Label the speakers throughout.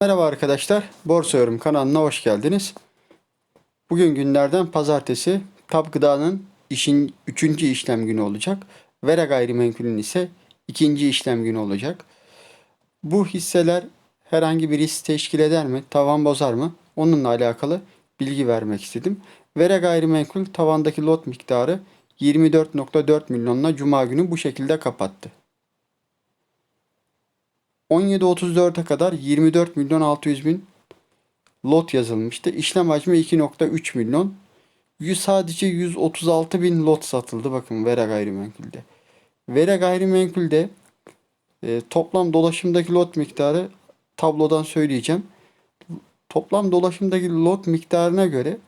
Speaker 1: Merhaba arkadaşlar, Borsa Yorum kanalına hoş geldiniz. Bugün günlerden pazartesi, Tab Gıda'nın işin 3. işlem günü olacak. Vera Gayrimenkul'ün ise ikinci işlem günü olacak. Bu hisseler herhangi bir risk teşkil eder mi, tavan bozar mı? Onunla alakalı bilgi vermek istedim. Vera Gayrimenkul tavandaki lot miktarı 24.4 milyonla Cuma günü bu şekilde kapattı. 17.34'e kadar 24 milyon 600 bin lot yazılmıştı. İşlem hacmi 2.3 milyon. Sadece 136 bin lot satıldı bakın Vera Gayrimenkul'de. Vera Gayrimenkul'de e, toplam dolaşımdaki lot miktarı tablodan söyleyeceğim. Toplam dolaşımdaki lot miktarına göre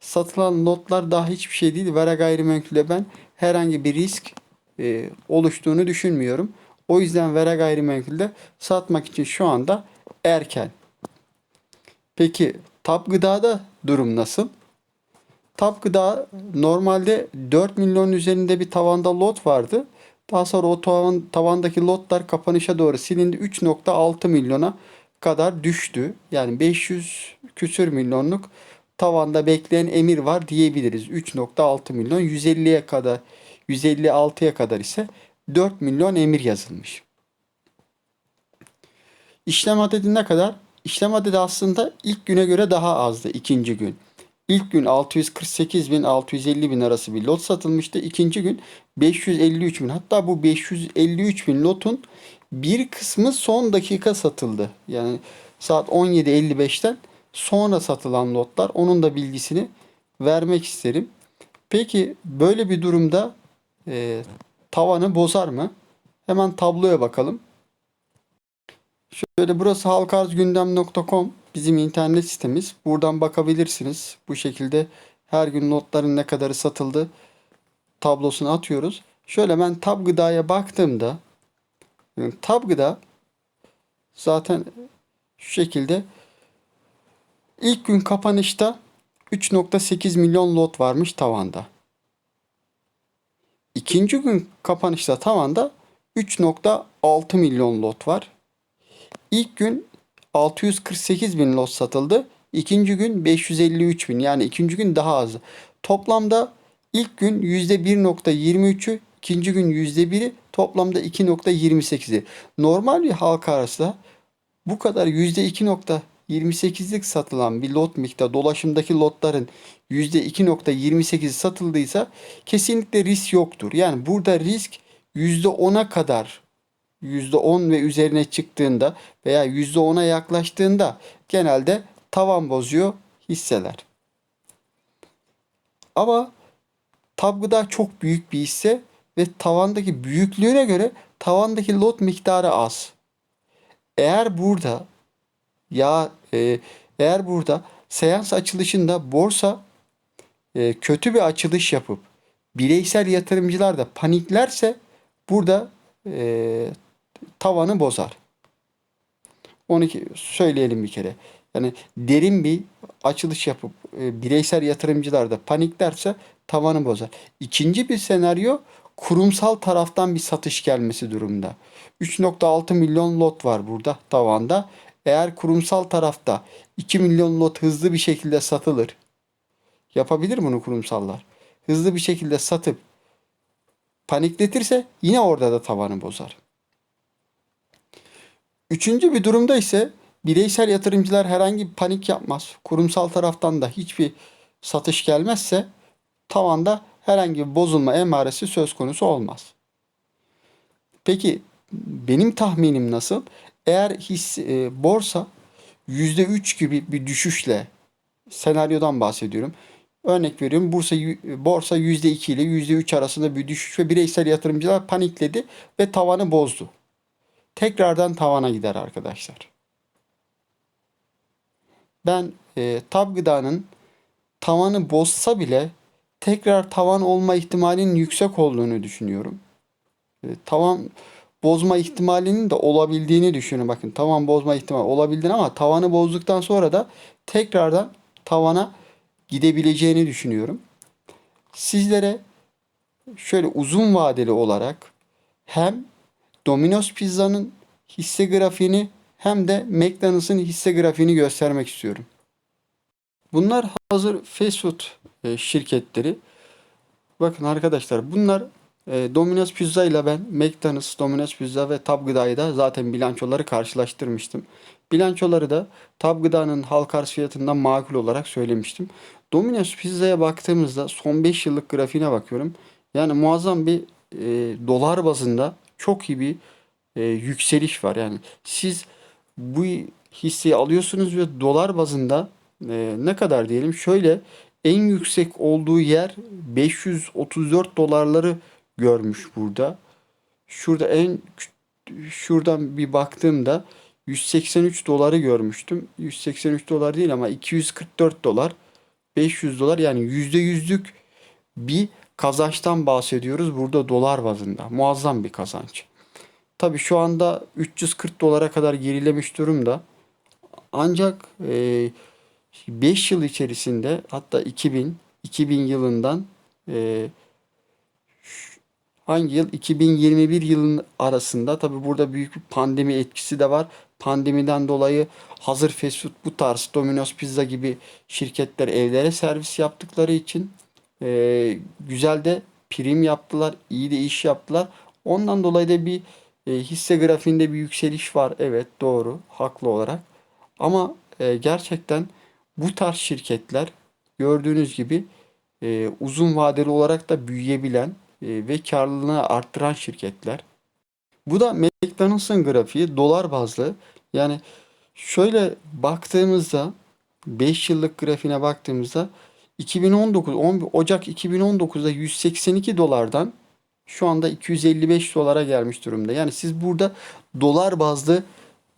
Speaker 1: satılan lotlar daha hiçbir şey değil. Vera Gayrimenkul'de ben herhangi bir risk e, oluştuğunu düşünmüyorum. O yüzden Vera Gayrimenkul'de satmak için şu anda erken. Peki Tap Gıda'da durum nasıl? Tap Gıda normalde 4 milyon üzerinde bir tavanda lot vardı. Daha sonra o tavan, tavandaki lotlar kapanışa doğru silindi. 3.6 milyona kadar düştü. Yani 500 küsür milyonluk tavanda bekleyen emir var diyebiliriz. 3.6 milyon 150'ye kadar 156'ya kadar ise 4 milyon emir yazılmış. İşlem adedi ne kadar? İşlem adedi aslında ilk güne göre daha azdı ikinci gün. İlk gün 648 bin 650 bin arası bir lot satılmıştı. İkinci gün 553 bin hatta bu 553 bin lotun bir kısmı son dakika satıldı. Yani saat 17.55'ten sonra satılan lotlar onun da bilgisini vermek isterim. Peki böyle bir durumda e, tavanı bozar mı? Hemen tabloya bakalım. Şöyle burası halkarzgündem.com bizim internet sitemiz. Buradan bakabilirsiniz. Bu şekilde her gün notların ne kadarı satıldı tablosunu atıyoruz. Şöyle ben tab gıdaya baktığımda yani tab gıda zaten şu şekilde ilk gün kapanışta 3.8 milyon lot varmış tavanda. İkinci gün kapanışta tavanda 3.6 milyon lot var. İlk gün 648 bin lot satıldı. İkinci gün 553 bin yani ikinci gün daha az. Toplamda ilk gün %1.23'ü ikinci gün %1'i toplamda 2.28'i. Normal bir halka arasında bu kadar %2.28'lik satılan bir lot miktarı dolaşımdaki lotların %2.28'i satıldıysa kesinlikle risk yoktur. Yani burada risk %10'a kadar %10 ve üzerine çıktığında veya %10'a yaklaştığında genelde tavan bozuyor hisseler. Ama tabgıda çok büyük bir hisse ve tavandaki büyüklüğüne göre tavandaki lot miktarı az. Eğer burada ya e, eğer burada seans açılışında borsa e, kötü bir açılış yapıp bireysel yatırımcılar da paniklerse burada e, tavanı bozar. Onu söyleyelim bir kere. Yani derin bir açılış yapıp e, bireysel yatırımcılar da paniklerse tavanı bozar. İkinci bir senaryo kurumsal taraftan bir satış gelmesi durumda. 3.6 milyon lot var burada tavanda. Eğer kurumsal tarafta 2 milyon lot hızlı bir şekilde satılır. Yapabilir bunu kurumsallar. Hızlı bir şekilde satıp panikletirse yine orada da tavanı bozar. Üçüncü bir durumda ise bireysel yatırımcılar herhangi bir panik yapmaz. Kurumsal taraftan da hiçbir satış gelmezse tavanda herhangi bir bozulma emaresi söz konusu olmaz. Peki benim tahminim nasıl? Eğer his, e, borsa %3 gibi bir düşüşle senaryodan bahsediyorum. Örnek veriyorum borsa, borsa %2 ile %3 arasında bir düşüş ve bireysel yatırımcılar panikledi ve tavanı bozdu. Tekrardan tavana gider arkadaşlar. Ben e, tab gıdanın tavanı bozsa bile tekrar tavan olma ihtimalinin yüksek olduğunu düşünüyorum. E, tavan bozma ihtimalinin de olabildiğini düşünüyorum. Bakın tavan bozma ihtimali olabildiğini ama tavanı bozduktan sonra da tekrardan tavana gidebileceğini düşünüyorum. Sizlere şöyle uzun vadeli olarak hem Domino's Pizza'nın hisse grafiğini hem de McDonald's'ın hisse grafiğini göstermek istiyorum. Bunlar hazır fast food e, şirketleri. Bakın arkadaşlar bunlar e, Domino's Pizza ile ben McDonald's, Domino's Pizza ve Tab Gıda'yı da zaten bilançoları karşılaştırmıştım. Bilançoları da Tab Gıda'nın halka arz fiyatından makul olarak söylemiştim. Domino's Pizza'ya baktığımızda son 5 yıllık grafiğine bakıyorum. Yani muazzam bir e, dolar bazında çok iyi bir e, yükseliş var. Yani siz bu hisseyi alıyorsunuz ve dolar bazında e, ne kadar diyelim şöyle en yüksek olduğu yer 534 dolarları görmüş burada. Şurada en şuradan bir baktığımda 183 doları görmüştüm. 183 dolar değil ama 244 dolar. 500 dolar yani %100'lük bir kazançtan bahsediyoruz burada dolar bazında. Muazzam bir kazanç. Tabii şu anda 340 dolara kadar gerilemiş durumda. Ancak e, 5 yıl içerisinde hatta 2000 2000 yılından e, hangi yıl 2021 yılın arasında tabii burada büyük bir pandemi etkisi de var. Pandemiden dolayı hazır fast food bu tarz Domino's Pizza gibi şirketler evlere servis yaptıkları için e, güzel de prim yaptılar, iyi de iş yaptılar. Ondan dolayı da bir e, hisse grafiğinde bir yükseliş var. Evet doğru, haklı olarak. Ama e, gerçekten bu tarz şirketler gördüğünüz gibi e, uzun vadeli olarak da büyüyebilen ve karlılığını arttıran şirketler. Bu da McDonald's'ın grafiği dolar bazlı. Yani şöyle baktığımızda 5 yıllık grafiğine baktığımızda 2019 11 Ocak 2019'da 182 dolardan şu anda 255 dolara gelmiş durumda. Yani siz burada dolar bazlı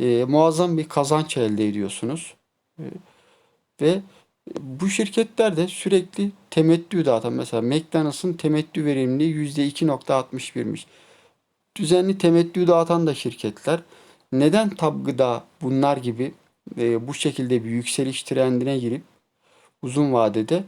Speaker 1: e, muazzam bir kazanç elde ediyorsunuz. E, ve bu şirketler de sürekli temettü dağıtan mesela McDonald's'ın temettü verimliliği %2.61'miş. Düzenli temettü dağıtan da şirketler. Neden Tab Gıda bunlar gibi e, bu şekilde bir yükseliş trendine girip uzun vadede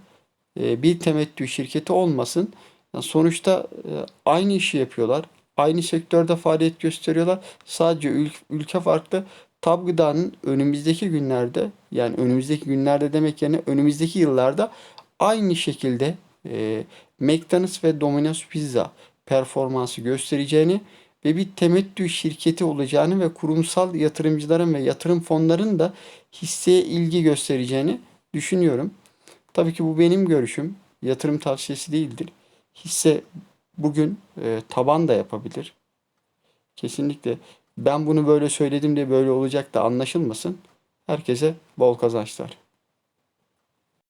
Speaker 1: e, bir temettü şirketi olmasın? Yani sonuçta e, aynı işi yapıyorlar. Aynı sektörde faaliyet gösteriyorlar. Sadece ül- ülke farklı. Tab Gıda'nın önümüzdeki günlerde yani önümüzdeki günlerde demek yerine önümüzdeki yıllarda aynı şekilde e, McDonald's ve Domino's Pizza performansı göstereceğini ve bir temettü şirketi olacağını ve kurumsal yatırımcıların ve yatırım fonlarının da hisseye ilgi göstereceğini düşünüyorum. Tabii ki bu benim görüşüm. Yatırım tavsiyesi değildir. Hisse bugün e, taban da yapabilir. Kesinlikle ben bunu böyle söyledim de böyle olacak da anlaşılmasın. Herkese bol kazançlar.